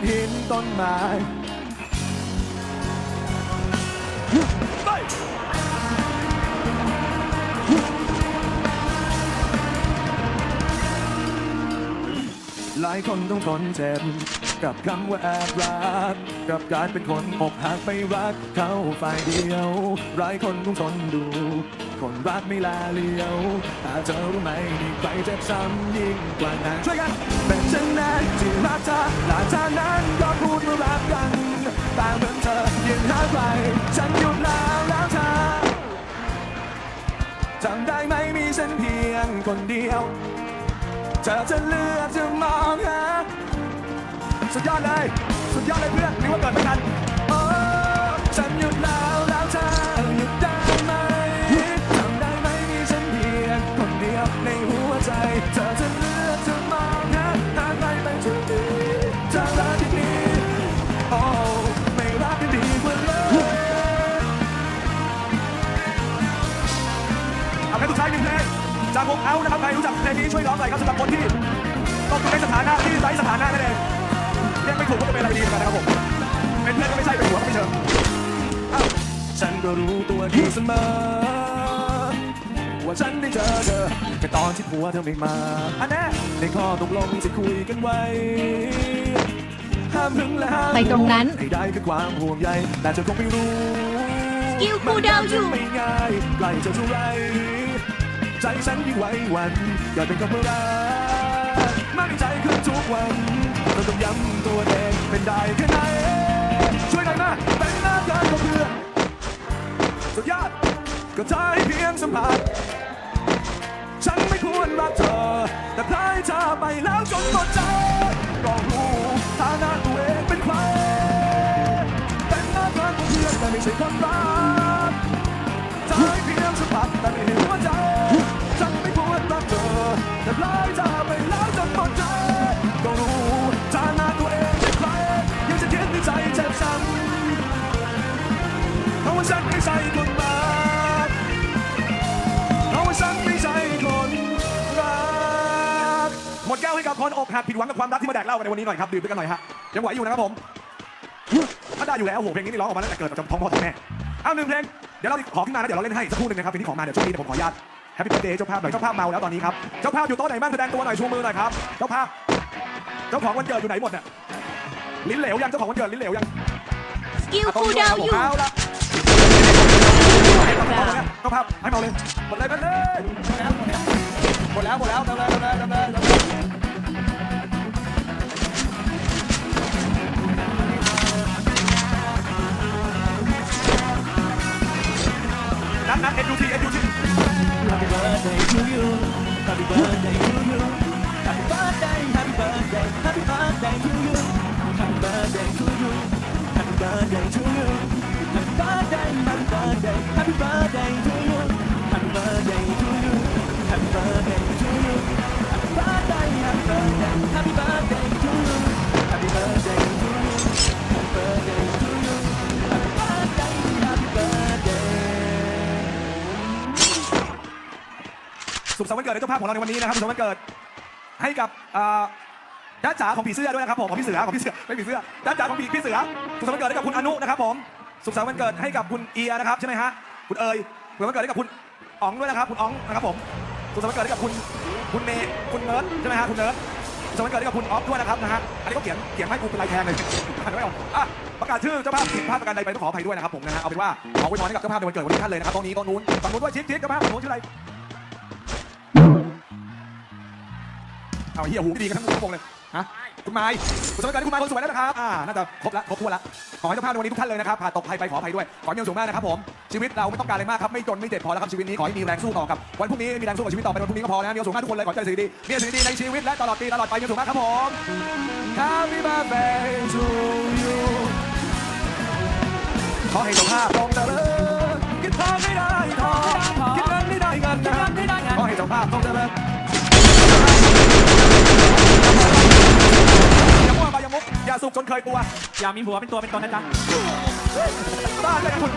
อนหินต้นไม้หลายคนต้องทนเจ็บกับคำว่าแอบรัก กับการเป็นคนอกหักไปรักเขาฝ่ายเดียว หลายคนต้องทนดู คนรักไม่ลาเลียวถ้าเธอรู้ไหมมีใครเจ็บช้ำยิ่งกว่านั้นช่วยกันเป็นฉันนั้น รักเธอและนั้นก็พูดว่ารักกันแต่เหมือนเธอยังหายไปฉันหยุดแล้วแล้วเธอจำได้ไหมมีฉันเพียงคนเดียวเธอจะเลือกจะมองหาสุดยอดเลย สุดยอดเลยเพื่อนนึกว่าเกิดไม่ทัน ช่วยร้องหน่อยครับสำหรับคนที่ตกอยู่ในสถานะที่ไร้สถานะนั่นเองเรียกไม่ถูกว่าจะเป็นอะไรดีเหมือนกันนะครับผมเป็นเพื่อนก็ไม่ใช่เป็นหัวก็ไม่เชิงอ้าวฉันก็รู้ตัวดีเสมอว่าฉันได้เจอเธอแค่ตอนที่ผัวเธอไม่มาอันแน่ในข้อตกลงที่คุยกันไว้ห้ามหึงและห้ามไปตรงนั้นให้ได้คือความห่วงใยแต่เธอคงไม่รู้สกิลคูลดาวน์อยู่ไม่ง่ายใกล้จะเท่าไร ใจฉันยิ่งไหวหวันเกิดเป็นคำว่ารักมั่นใจขึ้นทุกวันเราต้องย้ำตัวเองเป็นได้แค่ไหนช่วยหน่อยนะเป็นหน้าเกินก็เพื่อสุดยอดก็ใจเพียงสัมผัสฉันไม่ควรรักเธอ แต่พลายเธอไปแล้วจนหมดใจก็รู้ฐานะตัวเองเป็นใครเป็นหน้าเกินก็เพื่อแต่ไม่ใช่คนรัก แต่ปลาไปแล้วจนหมดใจก็รู้ฐานะตัวเองเป็นใครยังจะคิดในใจเจ็บช้ำเพราะว่าฉันไม่ใช่คนรักเพราะว่าฉันไม่ใช่คนรักหมดแก้วให้กับคนอกหักผิดหวังกับความรักที่มาแดกเหล้ากันในวันนี้หน่อยครับดื่มด้วยกันหน่อยฮะยังไหวอยู่นะครับผมถ้าได้อยู่แล้วโอ้โหเพลงนี้นี่ร้องออกมาตั้งแต่เกิดจากท้องพ่อท้องแม่เอาหนึ่งเพลงเดี๋ยวเราขอขึ้นมานะเดี๋ยวเราเล่นให้สักครู่หนึ่งนะครับเพลงที่ขอมาเดี๋ยวช่วงนี้เดี๋ยวผมขออนุญาต ปปี้เบิร์ดเดย์เจ้าภาพหน่อยเจ้าภาพเมาแล้วตอนนี้ครับเจ้าภาพอยู่โต๊ะไหนบ้างแสดงตัวหน่อยชูมือหน่อยครับเจ้าภาพ เจ้าของวันเกิดอยู่ไหนหมดเนี่ยลิ้นเหลวยังเจ้าของวันเกิดลิ้นเหลวยังสกิลคูลดาวน์อยู่ เอาละเจ้าภาพให้เมาเลยหมดเลยไปเลยหมดแล้วหมดแล้วเติมเลยเติมเลยเติมเลยเติมเลยนัดนัด NUT NUT Happy birthday to you. 돼 สุขสันต์วันเกิดในเจ้าภาพของเราในวันนี้นะครับสุขสันต์วันเกิดให้กับอ่าด้านจ๋าของผีเสื้อด้วยนะครับผมของพี่เสือของพี่เสือไม่ผีเสื้อด้านจ๋าของผีพี่เสือสุขสันต์วันเกิดให้กับคุณอนุนะครับผมสุขสันต์วันเกิดให้กับคุณเอียนะครับใช่ไหมฮะคุณเอ๋ยสุขสันต์วันเกิดให้กับคุณอ๋องด้วยนะครับคุณอ๋องนะครับผมสุขสันต์วันเกิดให้กับคุณคุณเมย์คุณเนิร์ดใช่ไหมฮะคุณเนิร์ดสุขสันต์วันเกิดให้กับคุณออฟด้วยนะครับนะฮะอันนี้ก็เขียนเขียนให้กูเป็นลายแทงเลยอ่านไม่ออกอะประกาศชื่อเจ้าภาพผิดพลาดประการใดไปต้องขออภัยด้วยนะครับผมนะฮะเอาเป็นว่าขออวยพรให้กับเจ้าภาพในวันเกิดวันนี้ท่านเลยนะครับตรงนี้ตรงนู้นฝั่งนู้นด้วยชิคชิคเจ้าภาพฝั่งนู้นชื่ออะไร เอาเฮียหูไม่ดีกันทั้งวงเลยฮะคุณไม้คุณสมัยการที่คุณไม้คนสวยแล้วนะครับอ่าน่าจะครบแล้วครบถ้วนแล้วขอให้เจ้าภาพในวันนี้ทุกท่านเลยนะครับผ่านตกภัยไปขออภัยด้วยขอให้มีความสุขมากนะครับผมชีวิตเราไม่ต้องการอะไรมากครับไม่จนไม่เจ็บพอแล้วครับชีวิตนี้ขอให้มีแรงสู้ต่อกับวันพรุ่งนี้มีแรงสู้กับชีวิตต่อไปวันพรุ่งนี้ก็พอแล้วมีความสุขมากทุกคนเลยขอให้เจอสิ่งดีๆมีสิ่งดีๆในชีวิตและตลอดปีตลอดไปมีความสุขมากครับผม Happy birthday to you ขอให้เจ้าภาพจงเจริญคิดทองไม่ได้ทอง กจนเคยกลัว อย่ามีผัวเป็นตัวเป็นตนนะจ๊ะบ้าเลยคุณ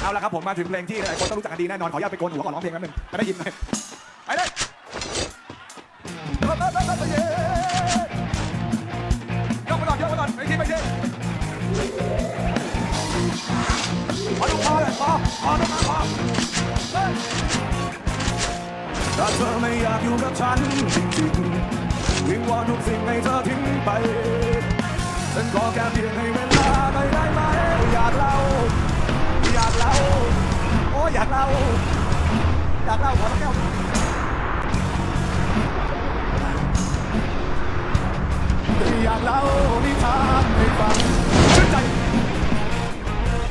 เอาละครับผมมาถึงเพลงที่หลายคนต้องรู้จักกันดีแน่นอน ขออนุญาตไปโกนหัวก่อนร้องเพลงนั้นหนึ่งไม่ได้ยินเลยไปเลยยกไปก่อนยกไปก่อนไปทีไปทีพอดูพอเลยพอพอดูมาพอถ้าเธอไม่อยากอยู่กับฉันจริง วอนทุกสิ่งให้เธอทิ้งไป ฉันขอแค่เพียงให้เวลาไปได้ไหม อยากเล่า อยากเล่า โอ้อยากเล่า อยากเล่าขอสักแก้วอยากเล่านิทานให้ฟังชื่นใจ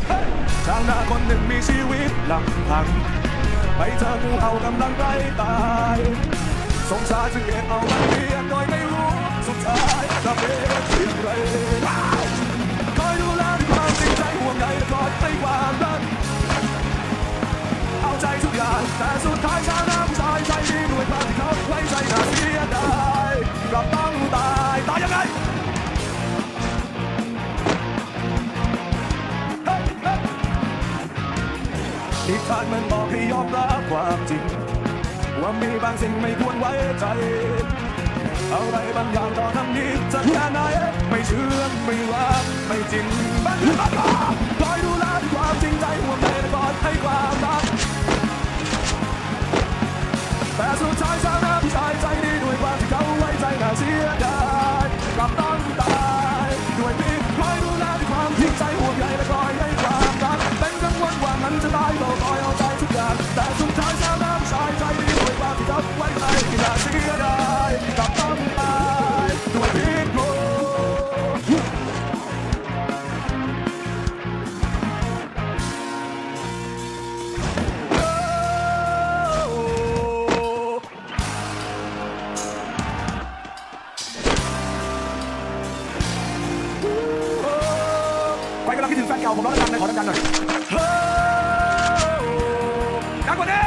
เฮ้ยชาวนาคนหนึ่งมีชีวิตลำพัง ไปเจองูเห่ากำลังใกล้ตาย สงสารจึงเก็บเอาไว้เลี้ยงโดยไม่รู้สุดท้ายจะเป็นเพียงไรคอยดูแลด้วยความจริงใจห่วงใยและคอยให้ความรักเอาใจทุกอย่างแต่สุดท้ายชาวนาผู้ชายใจดีด้วยความที่เขาไว้ใจน่าเสียดายกลับต้องตายตายยังไงเฮ้ยเฮ้ยนิทานมันบอกให้ยอมรับความจริง ว่ามีบางสิ่งไม่ควรไว้ใจ อะไรบางอย่างต่อทำนี้จะแค่ไหนไม่เชื่อไม่รักไม่จริงบางเรื่องบางอย่างคอยดูแลความจริงใจห่วงใยแลอนให้ความรักแต่สุดท้ายสารนาผู้ชาใจดีด้วยความที่เขาไว้ใจน่าเสียดาย เก่าผมร้องดังๆเลยขอดังๆหน่อยดังกว่านี้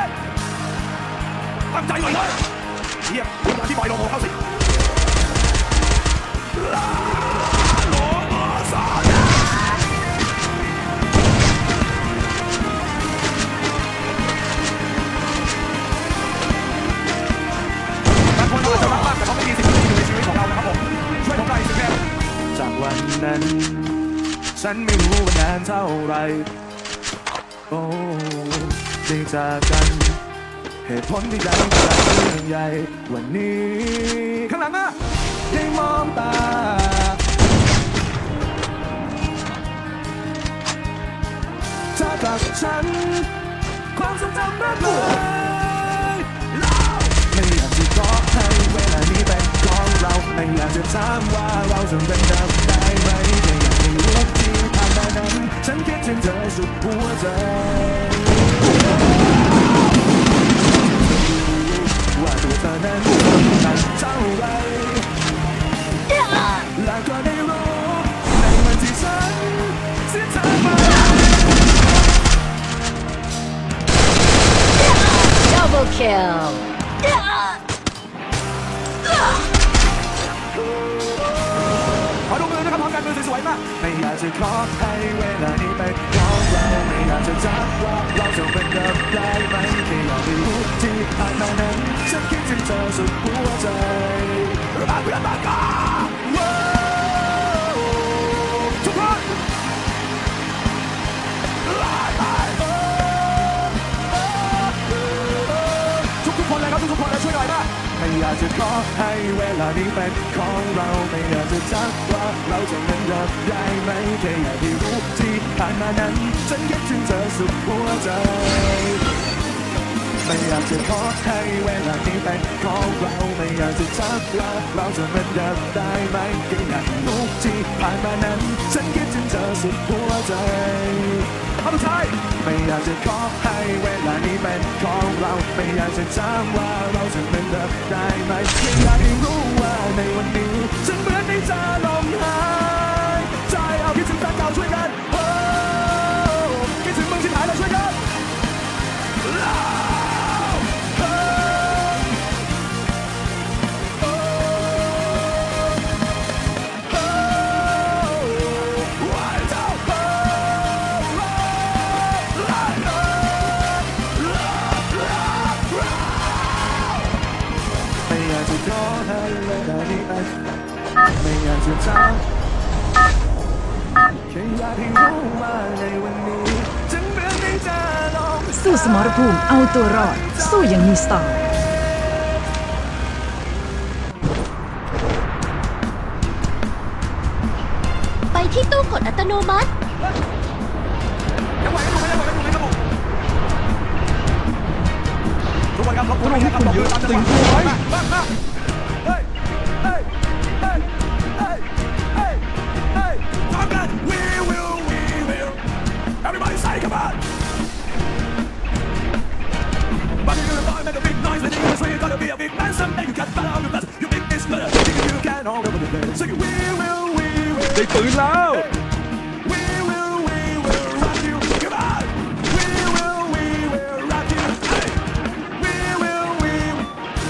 ตั้งใจหน่อยเลยเยี่ยมคุณมาที่บอยโลโหเข้าสิ นานเท่าไรโอ้ได้จากกัน เหตุผลที่ยังใจเรื่องใหญ่ วันนี้ ข้างหลังอะได้มองตาเธอกับฉัน ความทรงจำมากมายไม่อยากจะขอให้เวลานี้เป็นของเรา ไม่อยากจะถามว่าเราจะเป็นแบบได้ไหมแต่อยากให้รู้ที่ 到底，趁天谴责是不我在。我是我在难，我难招来。来个内容，内满是声，几。Double kill. วยๆมาก ไม่อยากจะขอให้เวลานี้เป็นของเราไม่อยากจะจับว่าเราจะเป็นเดิมได้ไหมแค่อยากให้รู้ที่ผ่านมานั้นฉันคิดถึงเธอสุดหัวใจรักเพื่อนมากกว่า ไม่อยากจะขอให้เวลานี้เป็นของเราไม่อยากจะจักว่าเราจะเป็นรักได้ไหมแค่อยากให้รู้ที่ผ่านมานั้นฉันคิดถึงเธอสุดหัวใจไม่อยากจะขอให้เวลานี้เป็นของเราไม่อยากจะทักว่าเราจะเป็นเดิมได้ไหมแค่อยากให้รู้ที่ผ่านมานั้นฉันคิด สุดหัวใจเอาผู้ชายไม่อยากจะขอให้เวลานี้เป็นของเรา ไม่อยากจะถามว่าเราจะเป็นเดิมได้ไหมไม่อยากให้รู้ว่าในวันนี้ฉันเหมือนได้จอลมหายใจเอาคิดถึงแฟนเก่าช่วยกัน สู้สมรภูมิเอาตัวรอด สู้อย่างมีสไตล์ไปที่ตู้กดอัตโนมัติยังไหวกันอยู่ไหมยังไหวกันอยู่ไหมครับผมทุกคนครับขอบคุณนะครับขอบคุณตามจังหวะม come on But you're gonna find make a big noise when you're you're gonna be a big man someday you got fat on your butt you big this better you you can all over the place so you we will we will ได้ปืนแล้ว We will, we will rock you. Come on. We will, we will rock you. Hey. We will, we will.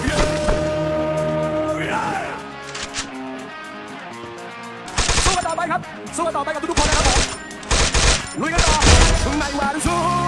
Yeah. Yeah. สู้กันต่อไปครับ สู้กันต่อไปกับทุกๆคน ไม่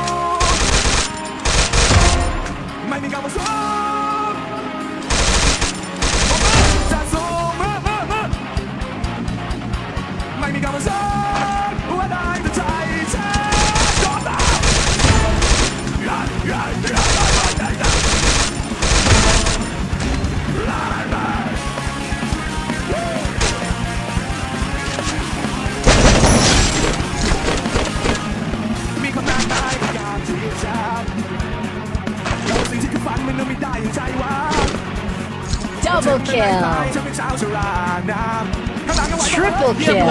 kill. Triple kill.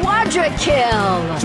Quadra kill.